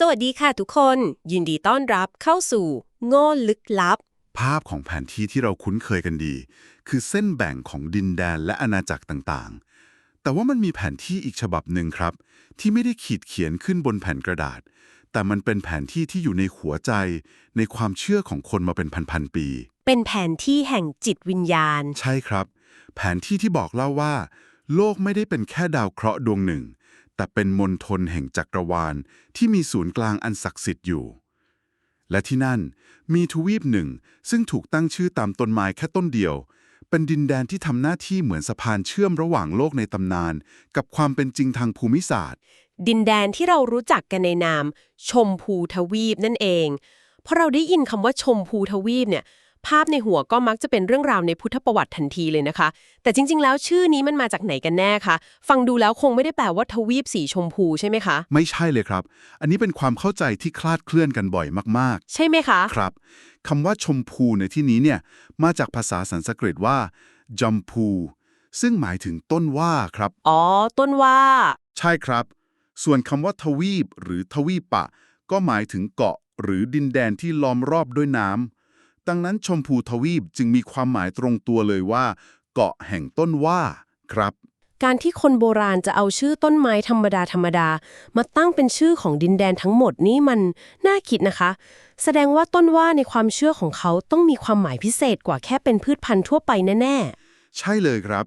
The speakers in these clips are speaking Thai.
สวัสดีค่ะทุกคน ยินดีต้อนรับเข้าสู่ โง่ลึกลับ ภาพของแผนที่ที่เราคุ้นเคยกันดี คือเส้นแบ่งของดินแดนและอาณาจักรต่างๆ แต่ว่ามันมีแผนที่อีกฉบับหนึ่งครับ ที่ไม่ได้ขีดเขียนขึ้นบนแผ่นกระดาษ แต่มันเป็นแผนที่ที่อยู่ในหัวใจ ในความเชื่อของคนมาเป็นพันๆปี เป็นแผนที่แห่งจิตวิญญาณ ใช่ครับ แผนที่ที่บอกเล่าว่า โลกไม่ได้เป็นแค่ดาวเคราะห์ดวงหนึ่ง แต่เป็นมณฑลแห่งจักรวาลที่มีศูนย์กลางอันศักดิ์สิทธิ์อยู่ และที่นั่นมีทวีปหนึ่ง ซึ่งถูกตั้งชื่อตามต้นไม้แค่ต้นเดียว เป็นดินแดนที่ทำหน้าที่เหมือนสะพานเชื่อมระหว่างโลกในตำนาน กับความเป็นจริงทางภูมิศาสตร์ ดินแดนที่เรารู้จักกันในนาม ชมพูทวีปนั่นเองพอเราได้ยินคำว่าชมพูทวีปเนี่ย ภาพในหัวก็มักจะเป็นเรื่องราวในพุทธประวัติทันทีเลยนะคะ แต่จริง ๆ แล้วชื่อนี้มันมาจากไหนกันแน่คะฟังดูแล้วคงไม่ได้แปลว่าทวีปสีชมพูใช่ไหมคะ ไม่ใช่เลยครับ อันนี้เป็นความเข้าใจที่คลาดเคลื่อนกันบ่อยมากใช่ไหมคะๆครับคำว่าชมพูในที่นี้เนี่ยมาจากภาษาสันสกฤตว่าจัมพูซึ่งหมายถึงต้นว่าครับ อ๋อ ต้นว่า ใช่ครับ ส่วนคำว่าทวีปหรือทวีปะ ก็หมายถึงเกาะหรือดินแดนที่ล้อมรอบด้วยน้ำ ดังนั้นชมพูทวีปจึงมีความหมายตรงตัวเลยว่า เกาะแห่งต้นว่าครับ การที่คนโบราณจะเอาชื่อต้นไม้ธรรมดาธรรมดา มาตั้งเป็นชื่อของดินแดนทั้งหมดนี่มันน่าคิดนะคะ แสดงว่าต้นว่าในความเชื่อของเขาต้องมีความหมายพิเศษกว่าแค่เป็นพืชพันธุ์ทั่วไปแน่ใช่เลยครับ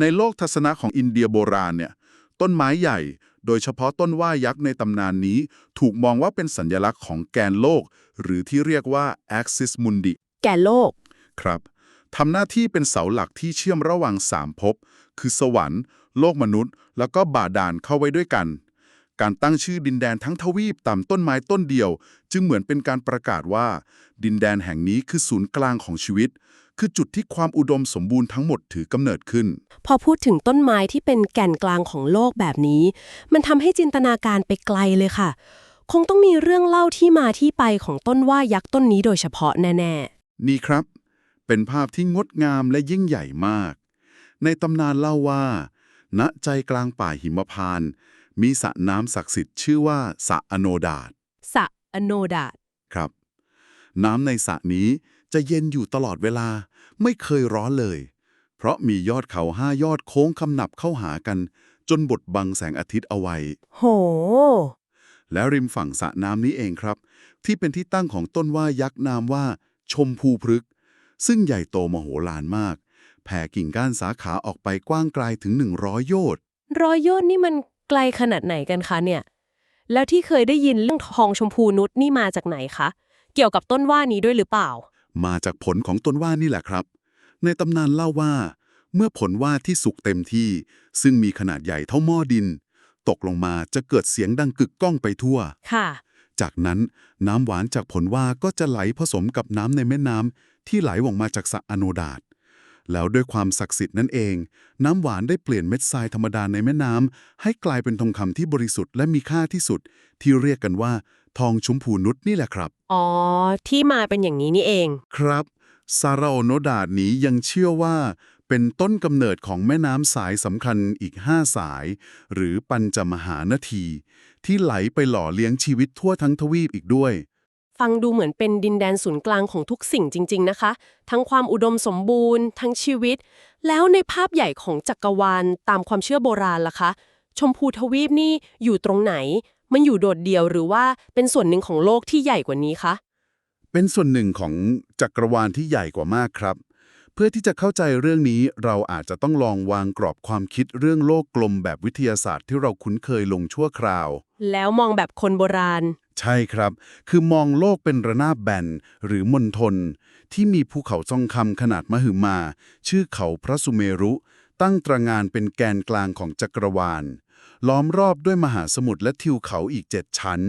ในโลกทัศนะของอินเดียโบราณเนี่ย ต้นไม้ใหญ่ โดยเฉพาะต้นว่ายักษ์ในตำนานนี้ ถูกมองว่าเป็นสัญลักษณ์ของแกนโลก หรือที่เรียกว่า axis mundi ๆแก่โลก ครับทำหน้าที่เป็นเสาหลักที่เชื่อมระหว่างสามภพ คือสวรรค์ โลกมนุษย์ แล้วก็บาดาลเข้าไว้ด้วยกัน การตั้งชื่อดินแดนทั้งทวีปตามต้นไม้ต้นเดียว จึงเหมือนเป็นการประกาศว่า ดินแดนแห่งนี้คือศูนย์กลางของชีวิต คือจุดที่ความอุดมสมบูรณ์ทั้งหมดถือกำเนิดขึ้น พอพูดถึงต้นไม้ที่เป็นแก่นกลางของโลกแบบนี้ มันทำให้จินตนาการไปไกลเลยค่ะ คงต้องมีเรื่องเล่าที่มาที่ไปของต้นว่ายักษ์ต้นนี้โดยเฉพาะแน่นี่ครับ เป็นภาพที่งดงามและยิ่งใหญ่มาก ในตำนานเล่าว่า ณใจกลางป่าหิมพานต์มีสระน้ำศักดิ์สิทธิ์ชื่อว่าสระอโนดาตๆสะอโนดาตครับ น้ำในสระนี้จะเย็นอยู่ตลอดเวลา ไม่เคยร้อนเลย เพราะมียอดเขาห้ายอดโค้งคำนับเข้าหากัน จนบดบังแสงอาทิตย์เอาไว้ โห และริมฝั่งสระน้ำนี้เองครับ ที่เป็นที่ตั้งของต้นว่ายักษ์นามว่า ชมพูพฤกษ์ซึ่งใหญ่โตมโหฬารมาก แผ่กิ่งก้านสาขาออกไปกว้างไกลถึง 100 โยชน์รอยโยนนี่มันไกลขนาดไหนกันคะเนี่ย แล้วที่เคยได้ยินเรื่องทองชมพูนุชนี่มาจากไหนคะ เกี่ยวกับต้นว่านี้ด้วยหรือเปล่า มาจากผลของต้นว่านี่แหละครับ ในตำนานเล่าว่า เมื่อผลว่าที่สุกเต็มที่ ซึ่งมีขนาดใหญ่เท่าหม้อดิน ตกลงมาจะเกิดเสียงดังกึกก้องไปทั่ว ค่ะ จากนั้นน้ำหวานจากผลว่าก็จะไหลผสมกับน้ำในแม่น้ำที่ไหลออกมาจากสระอโนดาตแล้วด้วยความศักดิ์สิทธิ์นั่นเอง น้ำหวานได้เปลี่ยนเม็ดทรายธรรมดาในแม่น้ำให้กลายเป็นทองคำที่บริสุทธิ์และมีค่าที่สุด ที่เรียกกันว่า ทองชมพูนุชนี่แหละครับ อ๋อ ที่มาเป็นอย่างนี้นี่เอง ครับ ซาราโอโนดาตนี้ยังเชื่อว่า เป็นต้นกำเนิดของแม่น้ำสายสำคัญอีกห้าสาย หรือปัญจมหานาที ที่ไหลไปหล่อเลี้ยงชีวิตทั่วทั้งทวีปอีกด้วย ฟังดูเหมือนเป็นดินแดนศูนย์กลางของทุกสิ่งจริง ๆ นะคะ ทั้งความอุดมสมบูรณ์ ทั้งชีวิต แล้วในภาพใหญ่ของจักรวาลตามความเชื่อโบราณล่ะคะ ชมพูทวีปนี่อยู่ตรงไหน มันอยู่โดดเดี่ยวหรือว่าเป็นส่วนหนึ่งของโลกที่ใหญ่กว่านี้คะเป็นส่วนหนึ่งของจักรวาลที่ใหญ่กว่ามากครับ เพื่อที่จะเข้าใจเรื่องนี้เราอาจจะต้องลองวางกรอบความคิดเรื่องโลกกลมแบบวิทยาศาสตร์ที่เราคุ้นเคยลงชั่วคราว แล้วมองแบบคนโบราณ ใช่ครับ คือมองโลกเป็นระนาบแบนหรือมณฑลที่มีภูเขาทองคำขนาดมหึมา ชื่อเขาพระสุเมรุ ตั้งตระหงานเป็นแกนกลางของจักรวาล ล้อมรอบด้วยมหาสมุทรและทิวเขาอีกเจ็ดชั้น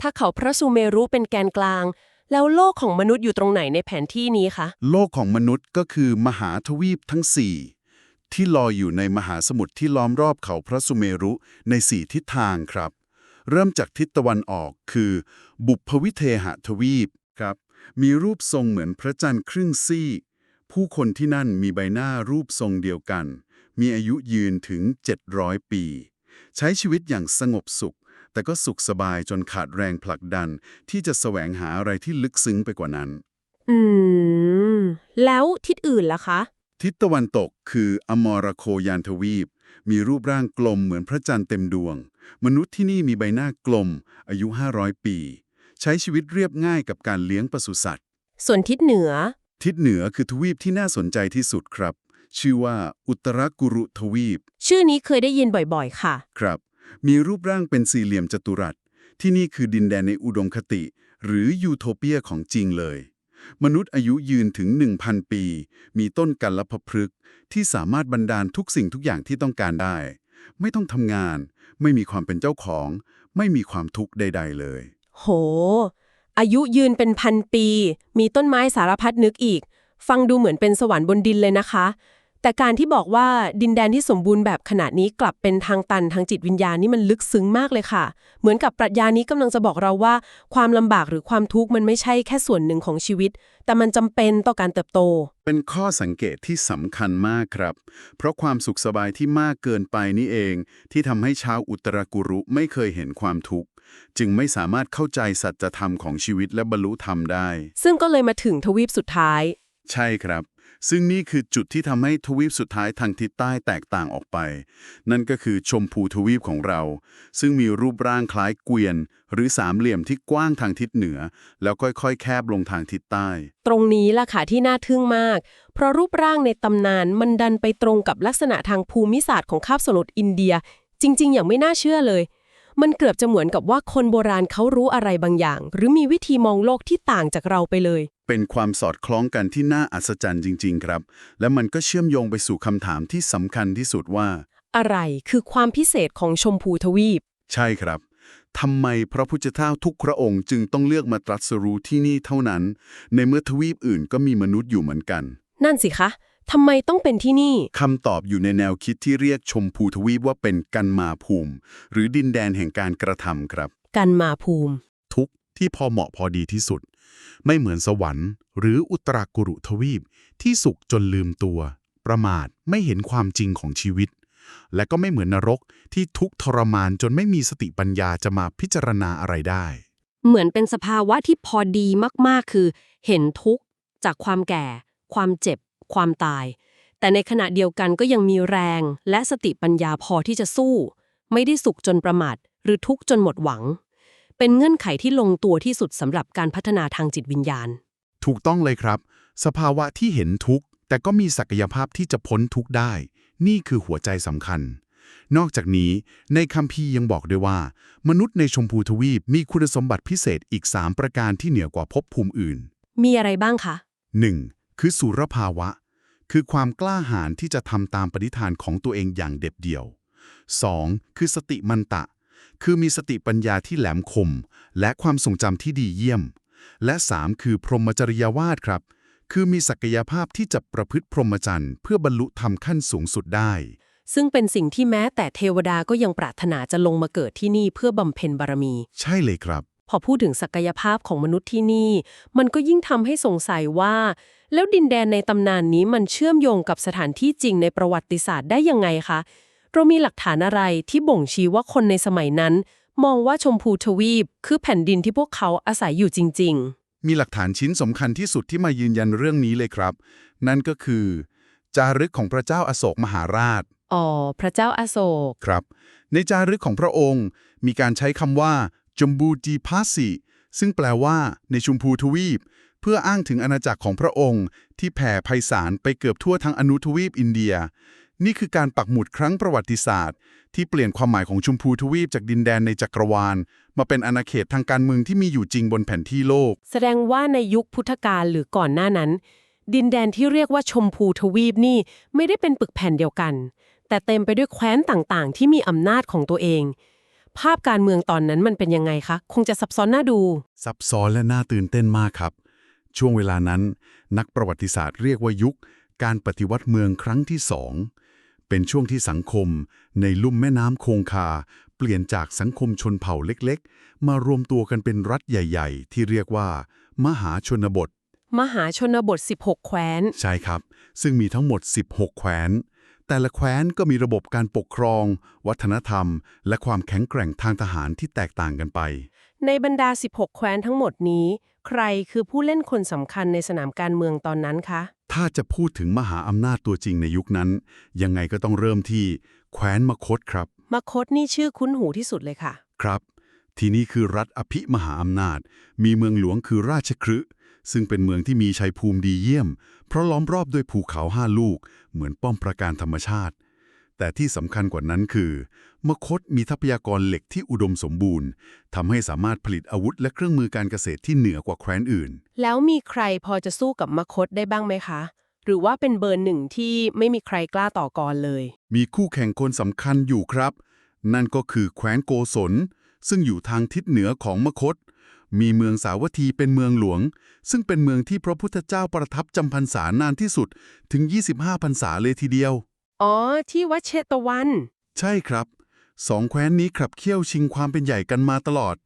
ถ้าเขาพระสุเมรุเป็นแกนกลาง แล้วโลกของมนุษย์อยู่ตรงไหนในแผนที่นี้คะ โลกของมนุษย์ก็คือมหาทวีปทั้ง4ที่ลอยอยู่ในมหาสมุทรที่ล้อมรอบเขาพระสุเมรุใน4ทิศทางครับ เริ่มจากทิศตะวันออกคือ บุพวิเทหทวีปครับ มีรูปทรงเหมือนพระจันทร์ครึ่งซี่ ผู้คนที่นั่นมีใบหน้ารูปทรงเดียวกัน มีอายุยืนถึง 700 ปี ใช้ชีวิตอย่างสงบสุข แต่ก็สุขสบายจนขาดแรงผลักดัน ที่จะแสวงหาอะไรที่ลึกซึ้งไปกว่านั้น อืม แล้วทิศอื่นล่ะคะ ทิศตะวันตกคืออมรโคยานทวีป มีรูปร่างกลมเหมือนพระจันทร์เต็มดวง มนุษย์ที่นี่มีใบหน้ากลม อายุ 500 ปี ใช้ชีวิตเรียบง่ายกับการเลี้ยงปศุสัตว์ ส่วนทิศเหนือ ทิศเหนือคือทวีปที่น่าสนใจที่สุดครับ ชื่อว่าอุตรกุรุทวีป ชื่อนี้เคยได้ยินบ่อยๆ ค่ะ ครับ มีรูปร่างเป็นสี่เหลี่ยมจัตุรัส ที่นี่คือดินแดนในอุดมคติ หรือยูโทเปียของจริงเลย มนุษย์อายุยืนถึง 1,000 ปี มีต้นกัลพพฤกษ์ที่สามารถบรรดาลทุกสิ่งทุกอย่างที่ต้องการได้ ไม่ต้องทำงาน ไม่มีความเป็นเจ้าของ ไม่มีความทุกข์ใด ๆ เลย โห อายุยืนเป็นพันปี มีต้นไม้สารพัดนึกอีกฟังดูเหมือนเป็นสวรรค์บนดินเลยนะคะ แต่การที่บอกว่าดินแดนที่สมบูรณ์แบบขนาดนี้กลับเป็นทางตันทางจิตวิญญาณนี่มันลึกซึ้งมากเลยค่ะ เหมือนกับปรัชญานี้กำลังจะบอกเราว่า ความลำบากหรือความทุกข์มันไม่ใช่แค่ส่วนหนึ่งของชีวิต แต่มันจำเป็นต่อการเติบโต เป็นข้อสังเกตที่สำคัญมากครับ เพราะความสุขสบายที่มากเกินไปนี่เอง ที่ทำให้ชาวอุตรกุรุไม่เคยเห็นความทุกข์จึงไม่สามารถเข้าใจสัจธรรมของชีวิตและบรรลุธรรมได้ ซึ่งก็เลยมาถึงทวีปสุดท้าย ใช่ครับ ซึ่งนี่คือจุดที่ทำให้ทวีปสุดท้ายทางทิศใต้แตกต่างออกไป นั่นก็คือชมพูทวีปของเรา ซึ่งมีรูปร่างคล้ายเกวียน หรือสามเหลี่ยมที่กว้างทางทิศเหนือ แล้วค่อยๆ แคบลงทางทิศใต้ ตรงนี้ล่ะค่ะที่น่าทึ่งมาก เพราะรูปร่างในตำนานมันดันไปตรงกับลักษณะทางภูมิศาสตร์ของคาบสมุทรอินเดีย จริง ๆ อย่างไม่น่าเชื่อเลย มันเกือบจะเหมือนกับว่าคนโบราณเขารู้อะไรบางอย่าง หรือมีวิธีมองโลกที่ต่างจากเราไปเลย เป็นความสอดคล้องกันที่น่าอัศจรรย์จริง ๆ ครับ และมันก็เชื่อมโยงไปสู่คำถามที่สำคัญที่สุดว่า อะไรคือความพิเศษของชมพูทวีป ใช่ครับทำไมพระพุทธเจ้าทุกพระองค์จึงต้องเลือกมาตรัสรู้ที่นี่เท่านั้น ในเมื่อทวีปอื่นก็มีมนุษย์อยู่เหมือนกัน นั่นสิคะ ทำไมต้องเป็นที่นี่ คำตอบอยู่ในแนวคิดที่เรียกชมพูทวีปว่าเป็นกันมาภูมิ หรือดินแดนแห่งการกระทำครับ กันมาภูมิ ทุกข์ที่พอเหมาะพอดีที่สุด ไม่เหมือนสวรรค์ หรืออุตรากุรุทวีป ที่สุขจนลืมตัว ประมาทไม่เห็นความจริงของชีวิต และก็ไม่เหมือนนรกที่ทุกข์ทรมานจนไม่มีสติปัญญาจะมาพิจารณาอะไรได้ เหมือนเป็นสภาวะที่พอดีมากๆ คือ เห็นทุกข์จากความแก่ ความเจ็บ ความตาย แต่ในขณะเดียวกันก็ยังมีแรงและสติปัญญาพอที่จะสู้ ไม่ได้สุขจนประมาทหรือทุกข์จนหมดหวัง เป็นเงื่อนไขที่ลงตัวที่สุดสำหรับการพัฒนาทางจิตวิญญาณ ถูกต้องเลยครับ สภาวะที่เห็นทุกข์ แต่ก็มีศักยภาพที่จะพ้นทุกข์ได้ นี่คือหัวใจสำคัญนอกจากนี้ในคัมภีร์ยังบอกด้วยว่า มนุษย์ในชมพูทวีปมีคุณสมบัติพิเศษอีก 3 ประการที่เหนือกว่าภพภูมิอื่น มีอะไรบ้างคะ 1. คือสุรภาวะ คือความกล้าหาญที่จะทำตามปณิธานของตัวเองอย่างเด็ดเดี่ยว 2. คือสติมันตะ คือมีสติปัญญาที่แหลมคม และความทรงจำที่ดีเยี่ยม และ 3. คือพรหมจริยาวาสครับ คือมีศักยภาพที่จะประพฤติพรหมจรรย์เพื่อบรรลุธรรมขั้นสูงสุดได้ ซึ่งเป็นสิ่งที่แม้แต่เทวดาก็ยังปรารถนาจะลงมาเกิดที่นี่เพื่อบำเพ็ญบารมี ใช่เลยครับ พอพูดถึงศักยภาพของมนุษย์ที่นี่ มันก็ยิ่งทำให้สงสัยว่า แล้วดินแดนในตำนานนี้มันเชื่อมโยงกับสถานที่จริงในประวัติศาสตร์ได้ยังไงคะ เรามีหลักฐานอะไรที่บ่งชี้ว่าคนในสมัยนั้น มองว่าชมพูทวีป คือแผ่นดินที่พวกเขาอาศัยอยู่จริงมีหลักฐานชิ้นสำคัญที่สุดที่มายืนยันเรื่องนี้เลยครับ นั่นก็คือ จารึกของพระเจ้าอโศกมหาราชๆอ๋อ พระเจ้าอาโศก ครับ ในจารึกของพระองค์ มีการใช้คำว่าจมบูจีพาสิซึ่งแปลว่า ในชุมพูทวีป เพื่ออ้างถึงอาณาจักรของพระองค์ ที่แผ่ไพศาลไปเกือบทั่วทั้งอนุทวีปอินเดีย นี่คือการปักหมุดครั้งประวัติศาสตร์ ที่เปลี่ยนความหมายของชุมพูทวีปจากดินแดนในจักรวาล มาเป็นอาณาเขตทางการเมืองที่มีอยู่จริงบนแผนที่โลก แสดงว่าในยุคพุทธกาลหรือก่อนหน้านั้น ดินแดนที่เรียกว่าชมพูทวีปนี่ไม่ได้เป็นปึกแผ่นเดียวกัน แต่เต็มไปด้วยแคว้นต่างๆ ที่มีอำนาจของตัวเองภาพการเมืองตอนนั้นมันเป็นยังไงคะ คงจะซับซ้อนน่าดู ซับซ้อนและน่าตื่นเต้นมากครับ ช่วงเวลานั้น นักประวัติศาสตร์เรียกว่ายุค การปฏิวัติเมืองครั้งที่สอง เป็นช่วงที่สังคม ในลุ่มแม่น้ำคงคา เปลี่ยนจากสังคมชนเผ่าเล็กๆ มารวมตัวกันเป็นรัฐใหญ่ ๆ ที่เรียกว่า มหาชนบท มหาชนบท 16 แคว้น ใช่ครับ ซึ่งมีทั้งหมด 16 แคว้น แต่ละแคว้นก็มีระบบการปกครอง วัฒนธรรม และความแข็งแกร่งทางทหารที่แตกต่างกันไป ในบรรดา 16 แคว้นทั้งหมดนี้ ใครคือผู้เล่นคนสำคัญในสนามการเมืองตอนนั้นคะ ถ้าจะพูดถึงมหาอำนาจตัวจริงในยุคนั้น ยังไงก็ต้องเริ่มที่แคว้นมคตครับ มคตนี่ชื่อคุ้นหูที่สุดเลยค่ะ ครับ ที่นี่คือรัฐอภิมหาอำนาจ มีเมืองหลวงคือราชคฤห์ซึ่งเป็นเมืองที่มีชัยภูมิดีเยี่ยม เพราะล้อมรอบด้วยภูเขาห้าลูก เหมือนป้อมปราการธรรมชาติ แต่ที่สำคัญกว่านั้นคือ มคตมีทรัพยากรเหล็กที่อุดมสมบูรณ์ทำให้สามารถผลิตอาวุธและเครื่องมือการเกษตรที่เหนือกว่าแคว้นอื่น แล้วมีใครพอจะสู้กับมคตได้บ้างไหมคะ หรือว่าเป็นเบอร์หนึ่งที่ไม่มีใครกล้าต่อกรเลย มีคู่แข่งคนสำคัญอยู่ครับ นั่นก็คือแคว้นโกศล ซึ่งอยู่ทางทิศเหนือของมคต มีเมืองสาวัตถีเป็นเมืองหลวง ซึ่งเป็นเมืองที่พระพุทธเจ้าประทับจำพรรษานานที่สุดถึง 25พรรษาเลยทีเดียว อ๋อ ที่วัดเชตวัน ใช่ครับ สองแคว้นนี้ขับเคี่ยวชิงความเป็นใหญ่กันมาตลอด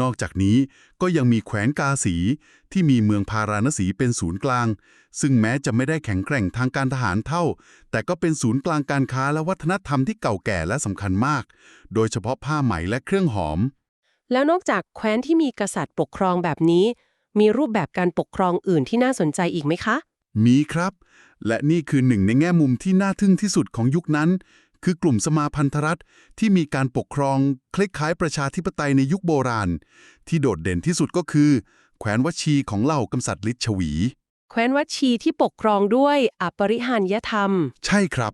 นอกจากนี้ก็ยังมีแคว้นกาสี ที่มีเมืองพาราณสีเป็นศูนย์กลาง ซึ่งแม้จะไม่ได้แข็งแกร่งทางการทหารเท่า แต่ก็เป็นศูนย์กลางการค้าและวัฒนธรรมที่เก่าแก่และสำคัญมาก โดยเฉพาะผ้าไหมและเครื่องหอม แล้วนอกจากแคว้นที่มีกษัตริย์ปกครองแบบนี้ มีรูปแบบการปกครองอื่นที่น่าสนใจอีกไหมคะ มีครับ และนี่คือหนึ่งในแง่มุมที่น่าทึ่งที่สุดของยุคนั้น คือกลุ่มสมาพันธรัฐที่มีการปกครองคล้ายๆประชาธิปไตยในยุคโบราณ ที่โดดเด่นที่สุดก็คือ แคว้นวชีของเหล่ากษัตริย์ลิชวี แคว้นวัดชีที่ปกครองด้วยอปริหารยธรรม ใช่ครับ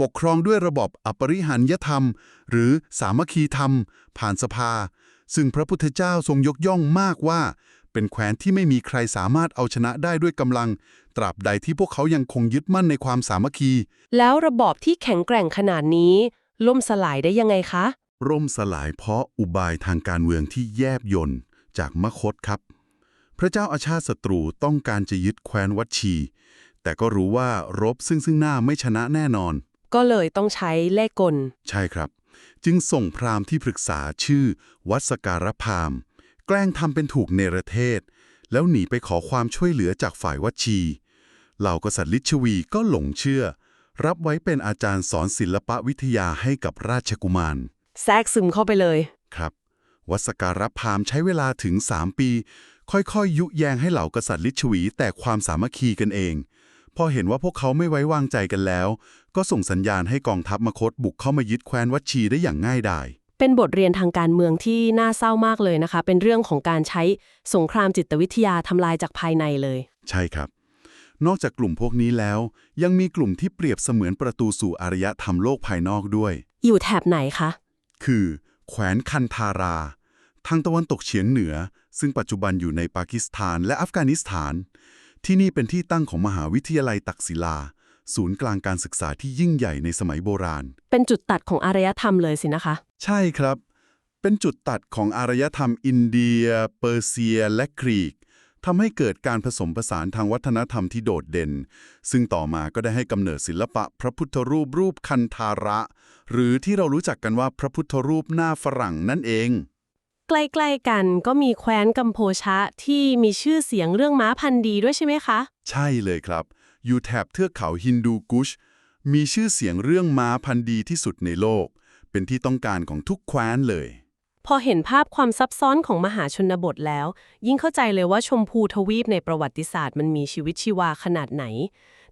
ปกครองด้วยระบบอปริหันยธรรม หรือสามัคคีธรรม ผ่านสภา ซึ่งพระพุทธเจ้าทรงยกย่องมากว่า เป็นแคว้นที่ไม่มีใครสามารถเอาชนะได้ด้วยกำลัง ตราบใดที่พวกเขายังคงยึดมั่นในความสามัคคี แล้วระบอบที่แข็งแกร่งขนาดนี้ ล่มสลายได้ยังไงคะ ร่มสลายเพราะอุบายทางการเมืองที่แยบยนต์จากมคตครับ พระเจ้าอาชาติศัตรูต้องการจะยึดแคว้นวัดชี แต่ก็รู้ว่ารบซึ่งซึ่งหน้าไม่ชนะแน่นอน ก็เลยต้องใช้เล่ห์กล ใช่ครับ จึงส่งพราหมณ์ที่ปรึกษาชื่อ วัดสการพราหมณ์ แกล้งทำเป็นถูกเนรเทศ แล้วหนีไปขอความช่วยเหลือจากฝ่ายวัดชี เหล่ากษัตริย์ลิชวีก็หลงเชื่อ รับไว้เป็นอาจารย์สอนศิลปวิทยาให้กับราชกุมาร แทรกซึมเข้าไปเลย ครับ วัดสการพราหมณ์ใช้เวลาถึง 3 ปี ค่อยๆ ยุแยงให้เหล่ากษัตริย์ลิชวี แต่ความสามัคคีกันเอง พอเห็นว่าพวกเขาไม่ไว้วางใจกันแล้ว ก็ส่งสัญญาณให้กองทัพมคตบุกเข้ามายึดแคว้นวัดชีได้อย่างง่ายดายเป็นบทเรียนทางการเมืองที่น่าเศร้ามากเลยนะคะ เป็นเรื่องของการใช้สงครามจิตวิทยาทำลายจากภายในเลย ใช่ครับ นอกจากกลุ่มพวกนี้แล้ว ยังมีกลุ่มที่เปรียบเสมือนประตูสู่อารยธรรมโลกภายนอกด้วย อยู่แถบไหนคะ คือ แขวนคันธารา ทางตะวันตกเฉียงเหนือ ซึ่งปัจจุบันอยู่ในปากีสถานและอัฟกานิสถาน ที่นี่เป็นที่ตั้งของมหาวิทยาลัยตักศิลา ศูนย์กลางการศึกษาที่ยิ่งใหญ่ในสมัยโบราณ เป็นจุดตัดของอารยธรรมเลยสินะคะ ใช่ครับ เป็นจุดตัดของอารยธรรมอินเดีย เปอร์เซีย และกรีก ทำให้เกิดการผสมผสานทางวัฒนธรรมที่โดดเด่น ซึ่งต่อมาก็ได้ให้กำเนิดศิลปะพระพุทธรูปรูปคันธาระ หรือที่เรารู้จักกันว่าพระพุทธรูปหน้าฝรั่งนั่นเอง ใกล้ๆกันก็มีแคว้นกัมโพชะที่มีชื่อเสียงเรื่องม้าพันธุ์ดีด้วยใช่ไหมคะ ใช่เลยครับ อยู่แถบเทือกเขาฮินดูกุช มีชื่อเสียงเรื่องม้าพันธุ์ดีที่สุดในโลก เป็นที่ต้องการของทุกแคว้นเลย พอเห็นภาพความซับซ้อนของมหาชนบทแล้ว ยิ่งเข้าใจเลยว่าชมพูทวีปในประวัติศาสตร์มันมีชีวิตชีวาขนาดไหน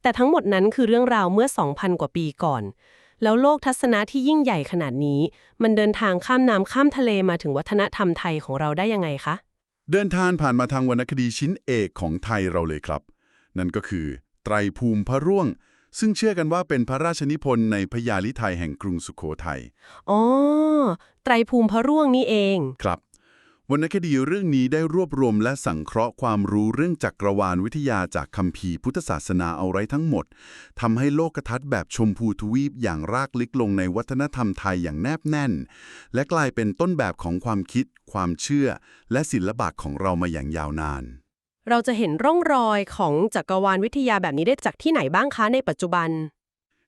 แต่ทั้งหมดนั้นคือเรื่องราวเมื่อ 2,000 กว่าปีก่อน แล้วโลกทัศนะที่ยิ่งใหญ่ขนาดนี้ มันเดินทางข้ามน้ำข้ามทะเลมาถึงวัฒนธรรมไทยของเราได้ยังไงคะ เดินทางผ่านมาทางวรรณคดีชิ้นเอกของไทยเราเลยครับ นั่นก็คือ ไตรภูมิพระร่วง ซึ่งเชื่อกันว่าเป็นพระราชนิพนธ์ในพระยาลิไทยแห่งกรุงสุโขทัย อ๋อ ไตรภูมิพระร่วงนี่เอง ครับ วรรณคดีเรื่องนี้ได้รวบรวมและสังเคราะห์ความรู้เรื่องจักรวาลวิทยาจากคัมภีร์พุทธศาสนาเอาไว้ทั้งหมดทำให้โลกทัศน์แบบชมพูทวีปอย่างรากลึกลงในวัฒนธรรมไทยอย่างแนบแน่น และกลายเป็นต้นแบบของความคิด ความเชื่อ และศิลปะของเรามาอย่างยาวนาน เราจะเห็นร่องรอยของจักรวาลวิทยาแบบนี้ได้จากที่ไหนบ้างคะในปัจจุบัน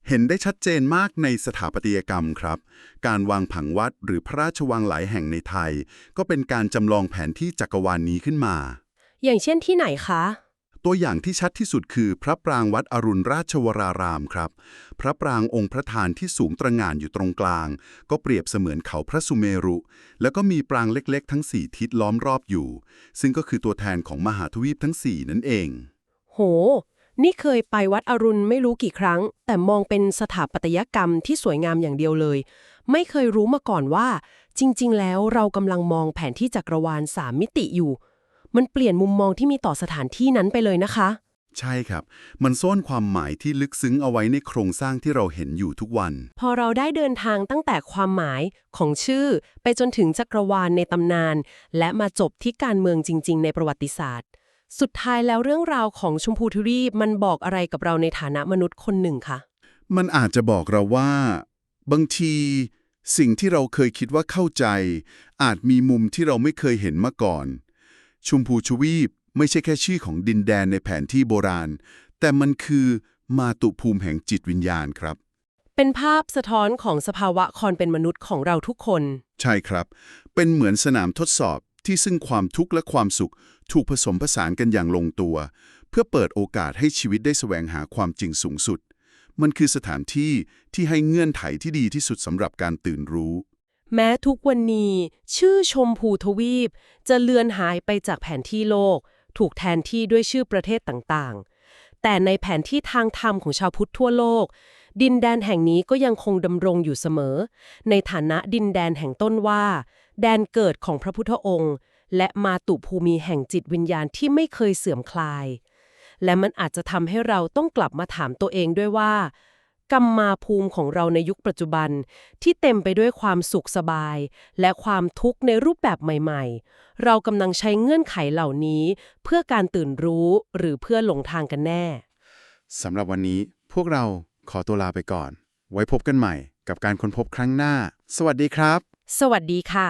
เห็นได้ชัดเจนมากในสถาปัตยกรรมครับ การวางผังวัดหรือพระราชวังหลายแห่งในไทย ก็เป็นการจำลองแผนที่จักรวาลนนี้ขึ้นมา อย่างเช่นที่ไหนคะ ตัวอย่างที่ชัดที่สุดคือพระปรางวัดอรุณราชวรารามครับ พระปรางองค์พระธานที่สูงตระหง่านอยู่ตรงกลาง ก็เปรียบเสมือนเขาพระสุเมรุ แล้วก็มีปรางเล็กๆ ทั้ง 4 ทิศล้อมรอบอยู่ ซึ่งก็คือตัวแทนของมหาทวีปทั้ง 4 นั่นเอง โห นี่เคยไปวัดอรุณไม่รู้กี่ครั้ง แต่มองเป็นสถาปัตยกรรมที่สวยงามอย่างเดียวเลย ไม่เคยรู้มาก่อนว่า จริง ๆ แล้วเรากำลังมองแผนที่จักรวาลสามมิติอยู่ มันเปลี่ยนมุมมองที่มีต่อสถานที่นั้นไปเลยนะคะ ใช่ครับ มันซ่อนความหมายที่ลึกซึ้งเอาไว้ในโครงสร้างที่เราเห็นอยู่ทุกวัน พอเราได้เดินทางตั้งแต่ความหมายของชื่อ ไปจนถึงจักรวาลในตำนาน และมาจบที่การเมืองจริง ๆ ในประวัติศาสตร์ สุดท้ายแล้วเรื่องราวของชมพูทวีปมันบอกอะไรกับเราในฐานะมนุษย์คนหนึ่งคะมันอาจจะบอกเราว่า บางทีสิ่งที่เราเคยคิดว่าเข้าใจ อาจมีมุมที่เราไม่เคยเห็นมาก่อน ชมพูชวีปไม่ใช่แค่ชื่อของดินแดนในแผนที่โบราณ แต่มันคือมาตุภูมิแห่งจิตวิญญาณครับ เป็นภาพสะท้อนของสภาวะความเป็นมนุษย์ของเราทุกคน ใช่ครับ เป็นเหมือนสนามทดสอบที่ซึ่งความทุกข์และความสุขถูกผสมผสานกันอย่างลงตัว เพื่อเปิดโอกาสให้ชีวิตได้แสวงหาความจริงสูงสุด มันคือสถานที่ที่ให้เงื่อนไขที่ดีที่สุดสำหรับการตื่นรู้ แม้ทุกวันนี้ ชื่อชมพูทวีป จะเลือนหายไปจากแผนที่โลก ถูกแทนที่ด้วยชื่อประเทศต่างๆ แต่ในแผนที่ทางธรรมของชาวพุทธทั่วโลก ดินแดนแห่งนี้ก็ยังคงดำรงอยู่เสมอ ในฐานะดินแดนแห่งต้นว่า แดนเกิดของพระพุทธองค์ และมาตุภูมิแห่งจิตวิญญาณที่ไม่เคยเสื่อมคลาย และมันอาจจะทำให้เราต้องกลับมาถามตัวเองด้วยว่า กรรมาภูมิของเราในยุคปัจจุบัน ที่เต็มไปด้วยความสุขสบาย และความทุกข์ในรูปแบบใหม่ๆ เรากำลังใช้เงื่อนไขเหล่านี้ เพื่อการตื่นรู้หรือเพื่อหลงทางกันแน่สำหรับวันนี้พวกเราขอตัวลาไปก่อน ไว้พบกันใหม่กับการค้นพบครั้งหน้า สวัสดีครับ สวัสดีค่ะ